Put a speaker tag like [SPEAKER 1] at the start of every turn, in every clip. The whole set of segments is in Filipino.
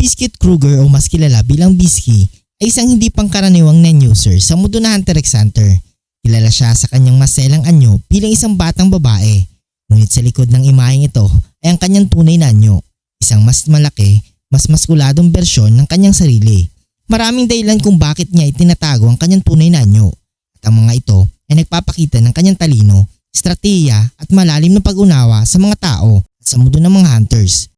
[SPEAKER 1] Biscuit Kruger o mas kilala bilang Bisky ay isang hindi pangkaraniwang net user sa mundo na Hunter x Hunter. Kilala siya sa kanyang maselang anyo bilang isang batang babae. Ngunit sa likod ng imaheng ito ay ang kanyang tunay na anyo. Isang mas malaki, mas maskuladong bersyon ng kanyang sarili. Maraming dahilan kung bakit niya itinatago ang kanyang tunay na anyo. At ang mga ito ay nagpapakita ng kanyang talino, estratehiya at malalim na pag-unawa sa mga tao at sa mundo ng mga hunters.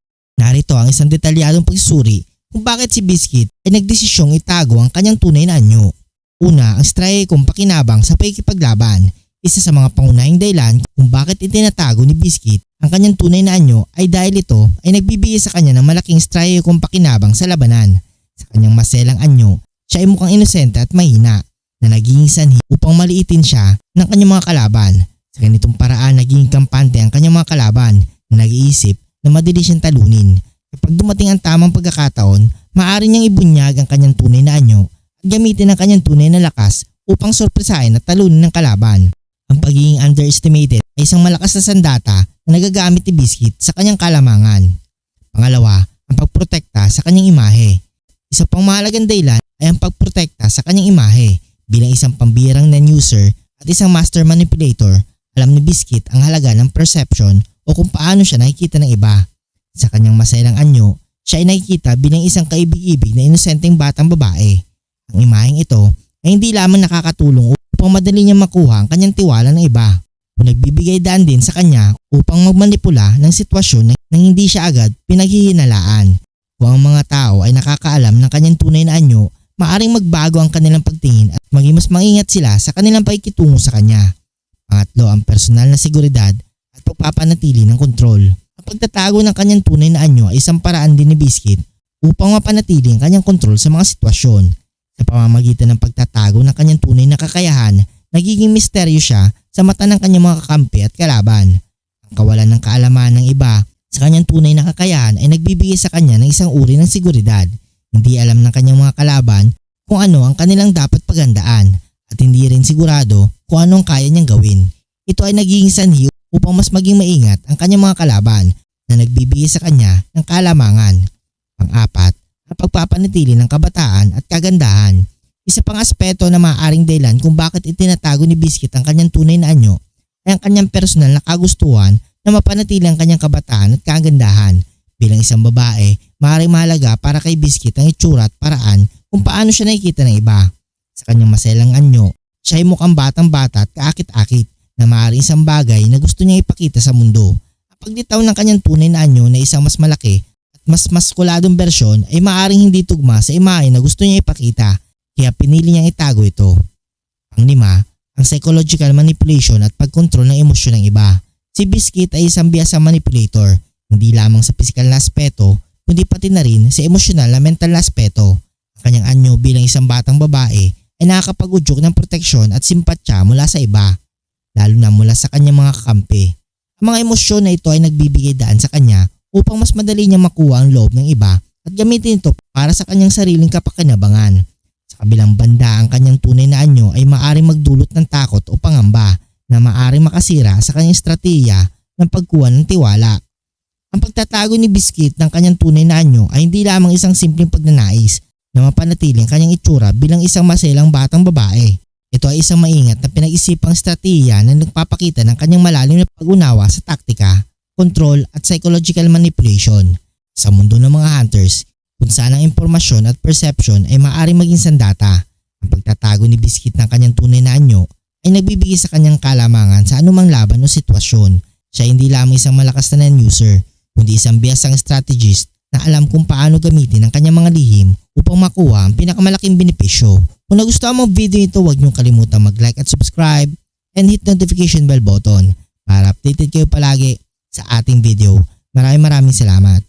[SPEAKER 1] Narito ang isang detalyadong pagsusuri kung bakit si Biscuit ay nagdesisyong itago ang kanyang tunay na anyo. Una, ang strategyong pakinabang sa pakikipaglaban. Isa sa mga pangunahing dahilan kung bakit itinatago ni Biscuit ang kanyang tunay na anyo ay dahil ito ay nagbibigay sa kanya ng malaking strategyong pakinabang sa labanan. Sa kanyang maselang anyo, siya ay mukhang inosente at mahina na naging sanhi upang maliitin siya ng kanyang mga kalaban. Sa ganitong paraan naging kampante ang kanyang mga kalaban na nag-iisip na madali siyang talunin. Kapag dumating ang tamang pagkakataon, maaari niyang ibunyag ang kanyang tunay na anyo at gamitin ang kanyang tunay na lakas upang sorpresahin at talunin ng kalaban. Ang pagiging underestimated ay isang malakas na sandata na nagagamit ni Biscuit sa kanyang kalamangan. Pangalawa, ang pagprotekta sa kanyang imahe. Isa pang mahalagang dahilan ay ang pagprotekta sa kanyang imahe. Bilang isang pambirang non-user at isang master manipulator, alam ni Biscuit ang halaga ng perception o kung paano siya nakikita ng iba. Sa kanyang masayang anyo, siya ay nakikita bilang isang kaibig-ibig na inosenteng batang babae. Ang imaheng ito ay hindi lamang nakakatulong upang madali niya makuha ang kanyang tiwala ng iba o nagbibigay daan din sa kanya upang magmanipula ng sitwasyon nang hindi siya agad pinaghihinalaan. Kung ang mga tao ay nakakaalam ng kanyang tunay na anyo, maaring magbago ang kanilang pagtingin at maging mas maingat sila sa kanilang pakikitungo sa kanya. Pangatlo, ang personal na seguridad at pagpapanatili ng kontrol. Ang pagtatago ng kanyang tunay na anyo ay isang paraan din ni Biscuit upang mapanatili ang kanyang kontrol sa mga sitwasyon. Sa pamamagitan ng pagtatago ng kanyang tunay na kakayahan, nagiging misteryo siya sa mata ng kanyang mga kakampi at kalaban. Ang kawalan ng kaalaman ng iba sa kanyang tunay na kakayahan ay nagbibigay sa kanya ng isang uri ng seguridad. Hindi alam ng kanyang mga kalaban kung ano ang kanilang dapat pagandaan at hindi rin sigurado kung ano ang kaya niyang gawin. Ito ay nagiging sanhi upang mas maging maingat ang kanyang mga kalaban na nagbibigay sa kanya ng kalamangan. Pang-apat, ang pagpapanatili ng kabataan at kagandahan. Isa pang aspeto na maaaring dahilan kung bakit itinatago ni Biscuit ang kanyang tunay na anyo ay ang kanyang personal na kagustuhan na mapanatili ang kanyang kabataan at kagandahan. Bilang isang babae, maaaring mahalaga para kay Biscuit ang itsura at paraan kung paano siya nakikita ng iba. Sa kanyang maselang anyo, siya ay mukhang batang bata at kaakit-akit na maaaring isang bagay na gusto niya ipakita sa mundo. Ang paglitaw ng kanyang tunay na anyo na isang mas malaki at mas maskuladong bersyon ay maaaring hindi tugma sa imahe na gusto niya ipakita kaya pinili niyang itago ito. Ang lima, ang psychological manipulation at pagkontrol ng emosyon ng iba. Si Biscuit ay isang biyasang manipulator, hindi lamang sa pisikal na aspeto, kundi pati na rin sa emosyonal na mental na aspeto. Ang kanyang anyo bilang isang batang babae ay nakakapag-udyok ng proteksyon at simpatya mula sa iba, lalo na mula sa kanyang mga kakampi. Ang mga emosyon na ito ay nagbibigay daan sa kanya upang mas madali niya makuha ang loob ng iba at gamitin ito para sa kanyang sariling kapakinabangan. Sa kabilang banda, ang kanyang tunay na anyo ay maaaring magdulot ng takot o pangamba na maaaring makasira sa kanyang estratehiya ng pagkuha ng tiwala. Ang pagtatago ni Biscuit ng kanyang tunay na anyo ay hindi lamang isang simpleng pagnanais na mapanatili ang kanyang itsura bilang isang maselang batang babae. Ito ay isang maingat na pinag-isipang estratehiya na nagpapakita ng kanyang malalim na pag-unawa sa taktika, control at psychological manipulation. Sa mundo ng mga hunters, kung saan ang impormasyon at perception ay maaaring maging sandata. Ang pagtatago ni Biscuit ng kanyang tunay na anyo ay nagbibigay sa kanyang kalamangan sa anumang laban o sitwasyon. Siya hindi lamang isang malakas na non-user, kundi isang biyasang strategist na alam kung paano gamitin ang kanyang mga lihim upang makuha ang pinakamalaking benepisyo. Kung nagustuhan mo ang video ito, huwag niyong kalimutan mag-like at subscribe and hit notification bell button para updated kayo palagi sa ating video. Maraming maraming salamat.